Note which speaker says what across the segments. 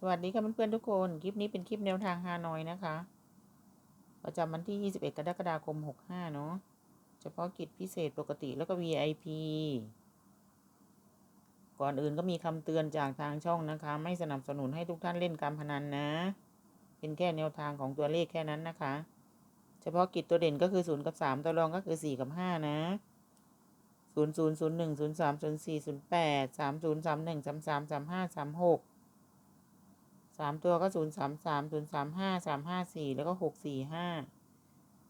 Speaker 1: สวัสดีค่ะเพื่อนๆทุกคน คลิปนี้เป็นคลิปแนวทางฮานอยนะคะ ประจำวันที่ 21 กรกฎาคม 65 เนาะ เฉพาะกิจพิเศษปกติแล้วก็ VIP ก่อนอื่นก็มีคำเตือนจากทางช่องนะคะ ไม่สนับสนุนให้ทุกท่านเล่นการพนันนะ เป็นแค่แนวทางของตัวเลขแค่นั้นนะคะ เฉพาะกิจตัวเด่นก็คือ 0 กับ 3 ตัวรองก็คือ 4 กับ 5 นะ0 0 0 1 0 3 0 4 0 8 3 0 3 1 3 3 3 5 3 6 สามตัวก็ศูนย์สามสามศูนย์สามห้าสามห้าสี่แล้วก็หกสี่ห้า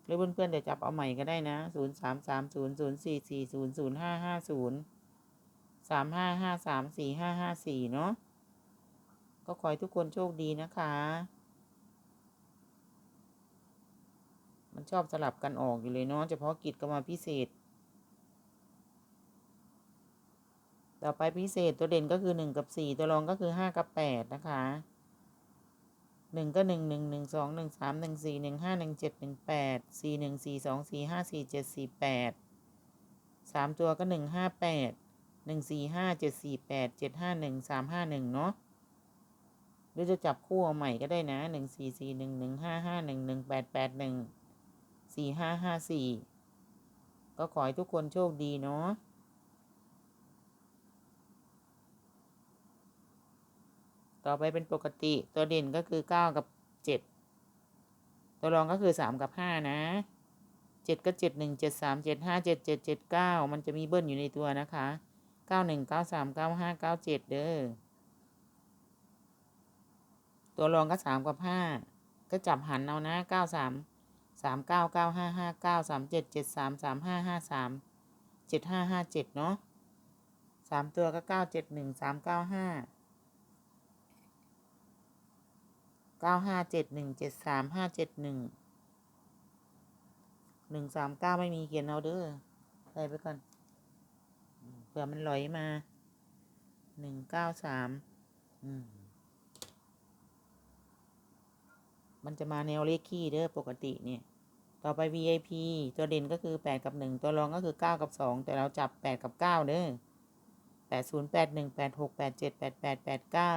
Speaker 1: หรือเพื่อนๆเดี๋ยวจับเอาใหม่ก็ได้นะศูนย์สามสามศูนย์ศูนย์สี่สี่ศูนย์ศูนย์ห้าห้าศูนย์สามห้าห้าสามสี่ห้าห้าสี่เนาะก็ขอให้ทุกคนโชคดีนะคะ มันชอบสลับกันออกอยู่เลยเนาะเฉพาะกิจก็มาพิเศษ ต่อไปพิเศษตัวเด่นก็คือหนึ่งกับสี่ตัวรองก็คือห้ากับแปดนะคะ หนึ่งก็หนึ่งหนึ่งหนึ่งสองหนึ่งสามหนึ่งสี่หนึ่งห้าหนึ่งเจ็ดหนึ่งแปดสี่หนึ่งสี่สองสี่ห้าสี่เจ็ดสี่แปดสามตัวก็หนึ่งห้าแปดหนึ่งสี่ห้าเจ็ดสี่แปดเจ็ดห้าหนึ่งสามห้าหนึ่งเนาะหรือจะจับคู่เอาใหม่ก็ได้นะหนึ่งสี่สี่หนึ่งหนึ่งห้าห้าหนึ่งหนึ่งแปดแปดหนึ่งสี่ห้าห้าสี่ก็ขอให้ทุกคนโชคดีเนาะ ต่อไปเป็นปกติตัวเด่นก็คือเก้ากับเจ็ดตัวรองก็คือสามกับห้านะเจ็ดก็เจ็ดหนึ่งเจ็ดสามเจ็ดห้าเจ็ดเจ็ดเจ็ดเก้ามันจะมีเบิ้ลอยู่ในตัวนะคะเก้าหนึ่งเก้าสามเก้าห้าเก้าเจ็ดเด้อตัวรองก็สามกับห้าก็จับหันเอานะเก้าสามสามเก้าเก้าห้าห้าเก้าสามเจ็ดเจ็ดสามสามห้าห้าสามเจ็ดห้าห้าเจ็ดเนาะสามตัวก็เก้าเจ็ดหนึ่งสามเก้าห้า เก้าห้าเจ็ดหนึ่งเจ็ดสามห้าเจ็ดหนึ่งหนึ่งสามเก้าไม่มีเขียนเอาเด้อใส่ไปก่อนเผื่อมันลอยมาหนึ่งเก้าสามมันจะมาแนวเลขขี้เด้อปกติเนี่ย ต่อไป VIP ตัวเด่นก็คือแปดกับหนึ่งตัวรองก็คือเก้ากับสองแต่เราจับแปดกับเก้าเด้อแปดศูนย์แปดหนึ่งแปดหกแปดเจ็ดแปดแปดแปดเก้า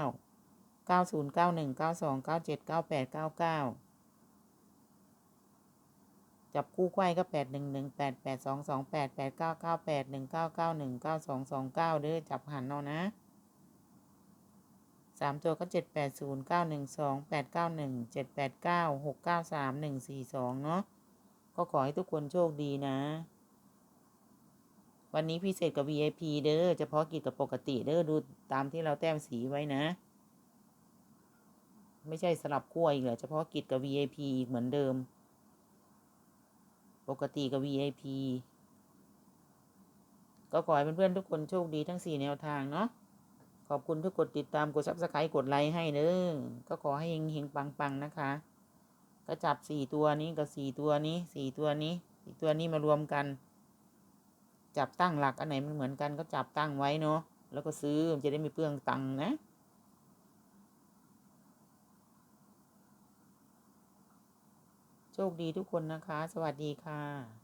Speaker 1: เก้าศูนย์เก้าหนึ่งเก้าสองเก้าเจ็ดเก้าแปดเก้าเก้าจับคู่ไขว้ก็แปดหนึ่งหนึ่งแปดแปดสองสองแปดแปดเก้าเก้าแปดหนึ่งเก้าเก้าหนึ่งเก้าสองสองเก้าเด้อจับหันเอานะสามตัวก็เจ็ดแปดศูนย์เก้าหนึ่งสองแปดเก้าหนึ่งเจ็ดแปดเก้าหกเก้าสามหนึ่งสี่สองเนาะก็ขอให้ทุกคนโชคดีนะ วันนี้พิเศษกับ VIP เด้อเฉพาะกิจกับปกติเด้อดูตามที่เราแต้มสีไว้นะ ไม่ใช่สลับขั้วอีกเหรอเฉพาะกิจกับ VIP อีกเหมือนเดิม ปกติกับ VIP ก็ขอให้เพื่อนๆทุกคนโชคดีทั้ง 4 แนวทางเนาะขอบคุณทุกกดติดตามกดซับสไครต์กดไลค์ให้เด้อก็ขอให้เฮงๆปังๆนะคะ ก็จับ4ตัวนี้กับ4ตัวนี้4ตัวนี้สี่ตัวนี้มารวมกัน จับตั้งหลักอันไหนมันเหมือนกันก็จับตั้งไว้เนาะแล้วก็ซื้อจะได้ไม่เปลืองตังค์นะ โชคดีทุกคนนะคะ สวัสดีค่ะ